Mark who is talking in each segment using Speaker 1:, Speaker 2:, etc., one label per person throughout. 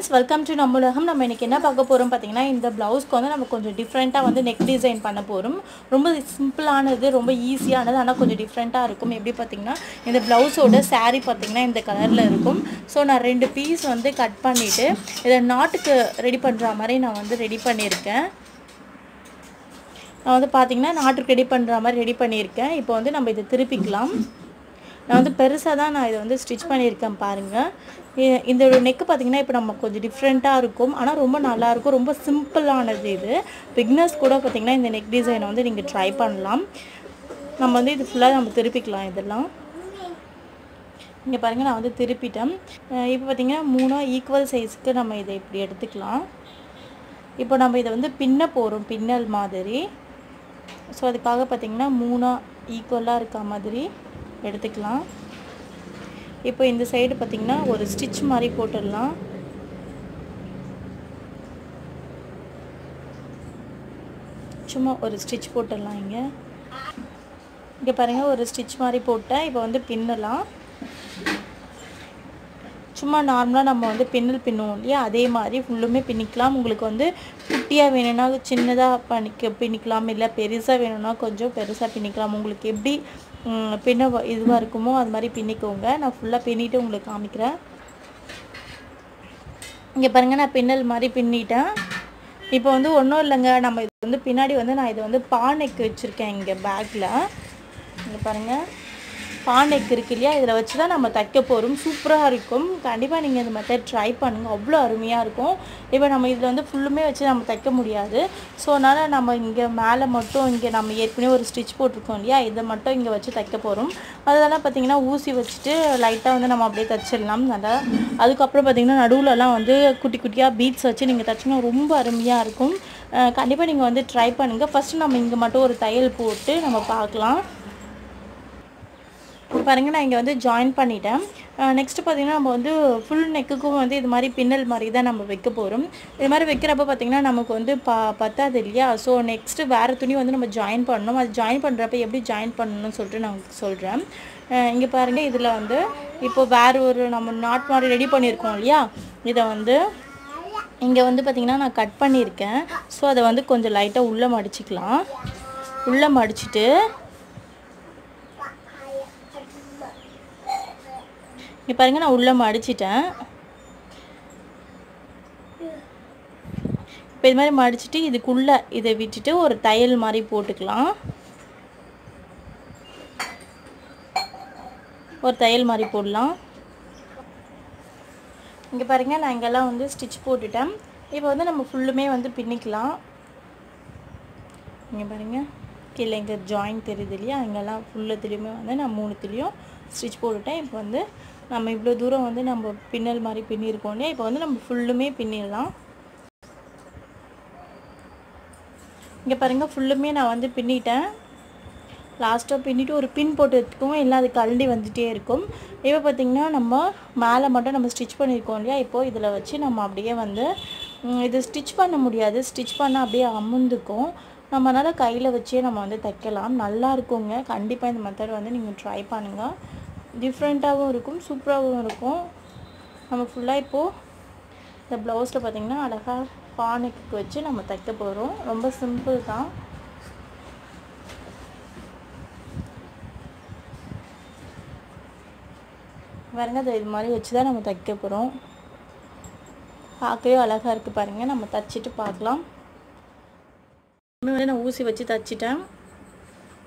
Speaker 1: Friends welcome to நம்ம உலகம். நம்ம இன்றைக்கி என்ன பார்க்க போகிறோம் பார்த்தீங்கன்னா இந்த ப்ளவுஸ்க்கு வந்து நம்ம கொஞ்சம் டிஃப்ரெண்ட்டாக வந்து நெக் டிசைன் பண்ண போகிறோம் ரொம்ப சிம்பிளானது ரொம்ப ஈஸியானது ஆனால் கொஞ்சம் டிஃப்ரெண்ட்டாக இருக்கும். எப்படி பார்த்தீங்கன்னா இந்த ப்ளவுஸோட சாரீ பார்த்தீங்கன்னா இந்த கலரில் இருக்கும். ஸோ நான் ரெண்டு பீஸ் வந்து கட் பண்ணிவிட்டு இதை நாட்டுக்கு ரெடி பண்ணுற மாதிரி நான் வந்து ரெடி பண்ணியிருக்கேன். நான் வந்து பார்த்தீங்கன்னா நாட்டுக்கு ரெடி பண்ணுற மாதிரி ரெடி பண்ணியிருக்கேன். இப்போ வந்து நம்ம இதை திருப்பிக்கலாம். நான் வந்து பெருசாக தான் நான் இதை வந்து ஸ்டிச் பண்ணியிருக்கேன் பாருங்கள் இந்த நெக்கு பார்த்தீங்கன்னா இப்போ நம்ம கொஞ்சம் டிஃப்ரெண்ட்டாக இருக்கும். ஆனால் ரொம்ப நல்லாயிருக்கும் ரொம்ப சிம்பிளானது இது. பிக்னஸ் கூட பார்த்தீங்கன்னா இந்த நெக் டிசைனை வந்து நீங்கள் ட்ரை பண்ணலாம். நம்ம வந்து இது ஃபுல்லாக நம்ம திருப்பிக்கலாம் இதெல்லாம். இங்கே பாருங்கள் நான் வந்து திருப்பிட்டேன். இப்போ பார்த்தீங்கன்னா மூணாக ஈக்குவல் சைஸ்க்கு நம்ம இதை இப்படி எடுத்துக்கலாம். இப்போ நம்ம இதை வந்து பின்ன போகிறோம் பின்னல் மாதிரி. ஸோ அதுக்காக பார்த்திங்கன்னா மூணாக ஈக்குவலாக இருக்க மாதிரி. எடுத்துக்கலாம். இப்போ இந்த சைடு பார்த்திங்கன்னா ஒரு ஸ்டிச் மாதிரி போட்டுடலாம். சும்மா ஒரு ஸ்டிச் போட்டுடலாம் இங்கே. இங்கே பாருங்கள் ஒரு ஸ்டிச் மாதிரி போட்டேன். இப்போ வந்து பின்னலாம். சும்மா நார்மலாக நம்ம வந்து பின்னல் பின்னுவோம் இல்லையா? அதே மாதிரி ஃபுல்லுமே பின்னிக்கலாம். உங்களுக்கு வந்து குட்டியாக வேணும்னா சின்னதாக பண்ணிக்க பின்னிக்கலாம். இல்லை பெருசாக வேணும்னா கொஞ்சம் பெருசாக பின்னிக்கலாம். உங்களுக்கு எப்படி பின்ன இதுவாக இருக்குமோ அது மாதிரி பின்னிக்கோங்க. நான் ஃபுல்லாக பின்னிட்டு உங்களுக்கு காமிக்கிறேன். இங்கே பாருங்கள் நான் பின்னல் மாதிரி பின்னிட்டேன். இப்போ வந்து ஒன்றும் இல்லைங்க. நம்ம இது வந்து பின்னாடி வந்து நான் இதை வந்து பானைக்கு வச்சுருக்கேன் இங்கே பேக்கில் இங்கே பாருங்கள் பானைக்கு இருக்கு இல்லையா? இதில் வச்சு தான் நம்ம தைக்க போகிறோம் சூப்பராக இருக்கும். கண்டிப்பாக நீங்கள் இந்த மெத்தட் ட்ரை பண்ணுங்கள் அவ்வளோ அருமையாக இருக்கும். இப்போ நம்ம இதில் வந்து ஃபுல்லுமே வச்சு நம்ம தைக்க முடியாது. ஸோ அதனால் நம்ம இங்கே மேலே மட்டும் இங்கே நம்ம ஏற்கனவே ஒரு ஸ்டிச் போட்டிருக்கோம் இல்லையா? இதை மட்டும் இங்கே வச்சு தைக்க போகிறோம் அதெல்லாம் பார்த்தீங்கன்னா ஊசி வச்சுட்டு லைட்டாக வந்து நம்ம அப்படியே தைச்சிடலாம். நல்லா அதுக்கப்புறம் பார்த்தீங்கன்னா நடுவுலலாம் வந்து குட்டி குட்டியாக பீட்ஸ் வச்சு நீங்கள் தைச்சிங்கன்னா ரொம்ப அருமையாக இருக்கும். கண்டிப்பாக நீங்கள் வந்து ட்ரை பண்ணுங்கள் ஃபஸ்ட்டு நம்ம இங்கே மட்டும் ஒரு தையல் போட்டு நம்ம பார்க்கலாம். இப்போ பாருங்க நான் இங்கே வந்து ஜாயின் பண்ணிட்டேன். நெக்ஸ்ட்டு பார்த்தீங்கன்னா நம்ம வந்து ஃபுல் நெக்குக்கும் வந்து இது மாதிரி பின்னல் மாதிரி தான் நம்ம வைக்க போகிறோம் இது மாதிரி வைக்கிறப்ப பார்த்தீங்கன்னா நமக்கு வந்து ப பத்தாது இல்லையா? ஸோ நெக்ஸ்ட்டு வேறு துணி வந்து நம்ம ஜாயின் பண்ணணும். அது ஜாயின் பண்ணுறப்ப எப்படி ஜாயின் பண்ணணும்னு சொல்லிட்டு நான் சொல்கிறேன் இங்கே பாருங்கள் இதில் வந்து இப்போ வேறு ஒரு நம்ம நாட் மாதிரி ரெடி பண்ணியிருக்கோம் இல்லையா? இதை வந்து இங்கே வந்து பார்த்திங்கன்னா நான் கட் பண்ணியிருக்கேன். ஸோ அதை வந்து கொஞ்சம் லைட்டாக உள்ளே மடிச்சிக்கலாம். உள்ளே மடிச்சிட்டு இங்கே பாருங்க நான் உள்ளே மடிச்சிட்டேன் இப்போ இது மாதிரி மடிச்சுட்டு இதுக்குள்ளே இதை விட்டுட்டு ஒரு தையல் மாதிரி போட்டுக்கலாம். ஒரு தையல் மாதிரி போடலாம். இங்கே பாருங்க நான் இங்கெல்லாம் வந்து ஸ்டிச் போட்டுட்டேன். இப்போ வந்து நம்ம ஃபுல்லுமே வந்து பின்னிக்கலாம். இங்கே பாருங்க கீழே இங்கே ஜாயின் தெரியுது இல்லையா? இங்கெல்லாம் ஃபுல்லத்துலேயுமே வந்து நான் மூணுத்துலேயும் ஸ்டிச் போட்டுட்டேன். இப்போ வந்து நம்ம இவ்வளோ தூரம் வந்து நம்ம பின்னல் மாதிரி பின்னிருக்கோம் இல்லையா? இப்போ வந்து நம்ம ஃபுல்லுமே பின்னிடலாம். இங்கே பாருங்கள் ஃபுல்லுமே நான் வந்து பின்னிட்டேன். லாஸ்ட்டாக பின்னிட்டு ஒரு பின் போட்டு எடுத்துக்குவோம் இல்லை அது கழண்டி வந்துகிட்டே இருக்கும். இப்போ பார்த்திங்கன்னா நம்ம மேலே மட்டும் நம்ம ஸ்டிச் பண்ணியிருக்கோம் இல்லையா? இப்போது இதில் வச்சு நம்ம அப்படியே வந்து இது ஸ்டிச் பண்ண முடியாது. ஸ்டிச் பண்ணால் அப்படியே அமுந்துக்கும். நம்மளால் கையில் வச்சே நம்ம வந்து தைக்கலாம். நல்லா இருக்குங்க. கண்டிப்பாக இந்த மெத்தட் வந்து நீங்கள் ட்ரை பண்ணுங்கள் டிஃப்ரெண்ட்டாகவும் இருக்கும் சூப்பராகவும் இருக்கும். நம்ம ஃபுல்லாக இப்போது இந்த ப்ளவுஸில் பார்த்திங்கன்னா அழகாக பானைக்கு வச்சு நம்ம தைக்க போகிறோம் ரொம்ப சிம்பிள் தான். பாருங்கள் அதை இது மாதிரி வச்சு தான் நம்ம தைக்க போகிறோம் பார்க்கவே அழகாக இருக்குது பாருங்கள் நம்ம தைச்சிட்டு பார்க்கலாம். இன்னும் வந்து நான் ஊசி வச்சு தைச்சிட்டேன்.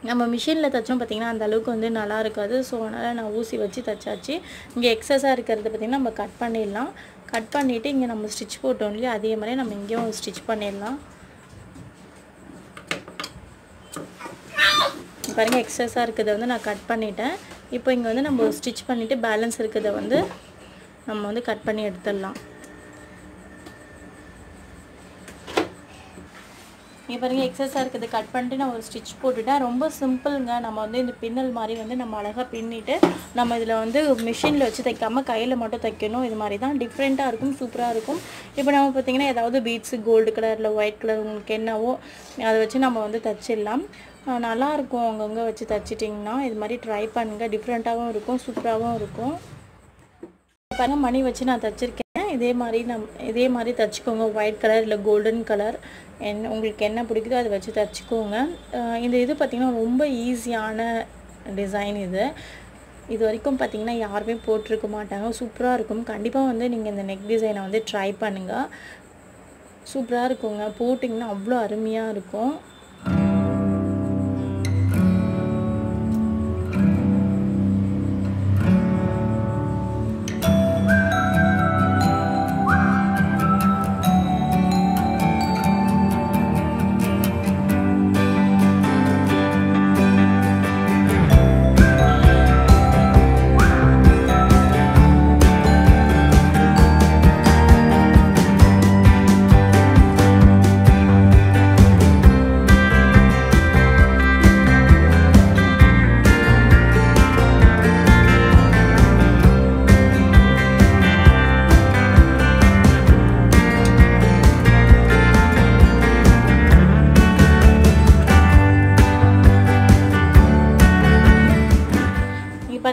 Speaker 1: நம்ம மிஷினில் தைச்சோம் பார்த்திங்கன்னா அந்த அளவுக்கு வந்து நல்லா இருக்காது. ஸோ அதனால் நான் ஊசி வச்சு தைச்சாச்சு. இங்கே எக்ஸஸாக இருக்கிறது பார்த்திங்கன்னா நம்ம கட் பண்ணிடலாம். கட் பண்ணிவிட்டு இங்கே நம்ம ஸ்டிச் போட்டோம் இல்லையா? அதே மாதிரி நம்ம இங்கேயும் ஸ்டிச் பண்ணிடலாம். பாருங்கள் எக்ஸஸாக இருக்கிறத வந்து நான் கட் பண்ணிட்டேன். இப்போ இங்கே வந்து நம்ம ஸ்டிச் பண்ணிவிட்டு பேலன்ஸ் இருக்கிறத வந்து நம்ம வந்து கட் பண்ணி எடுத்துடலாம். இங்கே பாருங்கள் எக்ஸஸாக இருக்குது. கட் பண்ணிட்டு நான் ஒரு ஸ்டிச் போட்டுவிட்டேன் ரொம்ப சிம்பிளுங்க நம்ம வந்து இந்த பின்னல் மாதிரி வந்து நம்ம அழகாக பின்னிட்டு நம்ம இதில் வந்து மிஷினில் வச்சு தைக்காமல் கையில் மட்டும் தைக்கணும். இது மாதிரி தான் டிஃப்ரெண்ட்டாக இருக்கும் சூப்பராக இருக்கும். இப்போ நம்ம பார்த்திங்கன்னா ஏதாவது பீட்ஸு கோல்டு கலரில் ஒயிட் கலர் உங்களுக்கு என்னவோ அதை வச்சு நம்ம வந்து தைச்சிடலாம். நல்லாயிருக்கும் அங்கங்கே வச்சு தைச்சிட்டிங்கன்னா இது மாதிரி ட்ரை பண்ணுங்கள் டிஃப்ரெண்ட்டாகவும் இருக்கும் சூப்பராகவும் இருக்கும். பாருங்க மணி வச்சு நான் தைச்சிருக்கேன். இதே மாதிரி நம் இதே மாதிரி தச்சுக்கோங்க. ஒயிட் கலர் இல்லை கோல்டன் கலர் என்ன உங்களுக்கு என்ன பிடிக்குதோ அதை வச்சு தச்சுக்கோங்க. இந்த இது பார்த்திங்கன்னா ரொம்ப ஈஸியான டிசைன் இது. இது வரைக்கும் பார்த்தீங்கன்னா யாருமே போட்டிருக்க மாட்டாங்க. சூப்பராக இருக்கும். கண்டிப்பாக வந்து நீங்கள் இந்த நெக் டிசைனை வந்து ட்ரை பண்ணுங்கள் சூப்பராக இருக்குங்க. போட்டிங்கன்னா அவ்வளோ அருமையாக இருக்கும்.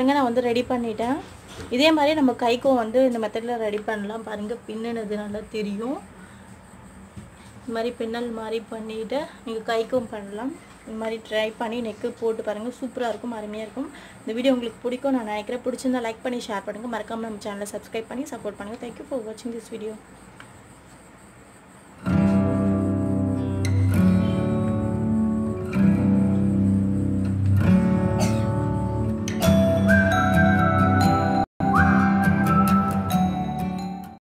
Speaker 1: பாருங்கள் நான் வந்து ரெடி பண்ணிட்டேன். இதே மாதிரி நம்ம கைக்கும் வந்து இந்த மெத்தடில் ரெடி பண்ணலாம். பாருங்கள் பின்னுனது நல்லா தெரியும். இந்த மாதிரி பின்னல் மாதிரி பண்ணிவிட்டு நீங்கள் கைக்கும் பண்ணலாம். இந்த மாதிரி ட்ரை பண்ணி நெக்கு போட்டு பாருங்கள் சூப்பராக இருக்கும் அருமையாக இருக்கும். இந்த வீடியோ உங்களுக்கு பிடிக்கும் நான் நினைக்கிறேன். பிடிச்சிருந்தா லைக் பண்ணி ஷேர் பண்ணுங்கள் மறக்காமல் நம்ம சேனலை சப்ஸ்கிரைப் பண்ணி சப்போர்ட் பண்ணுங்கள் தேங்க்யூ ஃபார் வாட்சிங் திஸ் வீடியோ